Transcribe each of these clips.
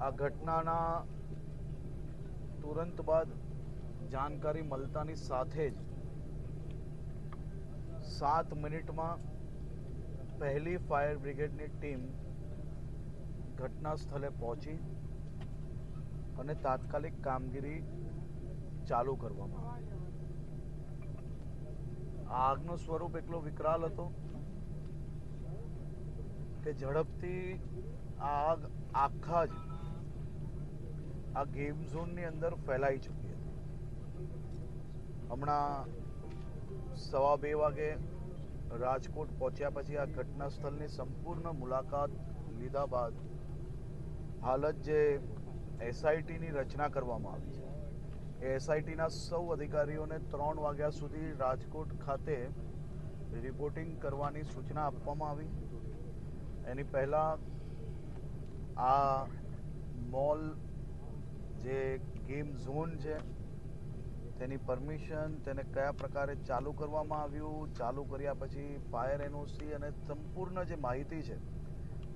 આ ઘટનાના તુરંત બાદ જાણકારી મળતાની સાથે જ સાત મિનિટમાં પહેલી ફાયર બ્રિગેડની ટીમ ઘટના સ્થળે પહોંચી અને તાત્કાલિક કામગીરી ચાલુ કરવામાં આવી. આગનું સ્વરૂપ એટલો વિકરાલ હતો કે ઝડપથી આગ આખા જ આ ગેમ ઝોનની અંદર ફેલાઈ ચૂકી હતી. હમણાં સવા બે વાગે રાજકોટ પહોંચ્યા પછી આ ઘટના સ્થળની સંપૂર્ણ મુલાકાત લીધા બાદ હાલત જે એસઆઈટીની રચના કરવામાં આવી છે. એ એસઆઈટીના સૌ અધિકારીઓને ત્રણ વાગ્યા સુધી રાજકોટ ખાતે રિપોર્ટિંગ કરવાની સૂચના આપવામાં આવી. એની પહેલાં આ મોલ જે ગેમ ઝોન છે, તેની પરમિશન તેને કયા પ્રકારે ચાલુ કરવામાં આવ્યું, ચાલુ કર્યા પછી ફાયર એનઓસી અને સંપૂર્ણ જે માહિતી છે,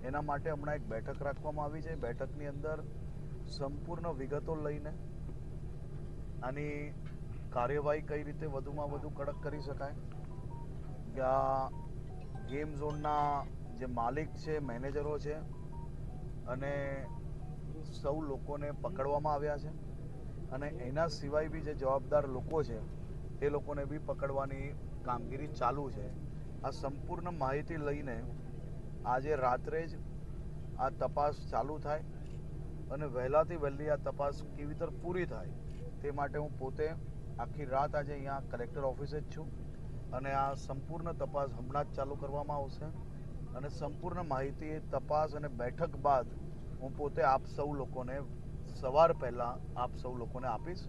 એના માટે હમણાં એક બેઠક રાખવામાં આવી છે. બેઠકની અંદર સંપૂર્ણ વિગતો લઈને આની કાર્યવાહી કઈ રીતે વધુમાં વધુ કડક કરી શકાય, કે આ ગેમ ઝોનના જે માલિક છે, મેનેજરો છે, અને સૌ લોકોને પકડવામાં આવ્યા છે અને એના સિવાય બી જે જવાબદાર લોકો છે, એ લોકોને બી પકડવાની કામગીરી ચાલુ છે. આ સંપૂર્ણ માહિતી લઈને આજે રાત્રે જ આ તપાસ ચાલુ થાય અને વહેલાથી વહેલી આ તપાસ કેવી રીતે પૂરી થાય તે માટે હું પોતે આખી રાત આજે અહીંયા કલેક્ટર ઓફિસે જ છું અને આ સંપૂર્ણ તપાસ હમણાં જ ચાલુ કરવામાં આવશે અને સંપૂર્ણ માહિતી, તપાસ અને બેઠક બાદ હું પોતે આપ સૌ લોકોને સવાર પહેલાં આપ સૌ લોકોને આપીશ.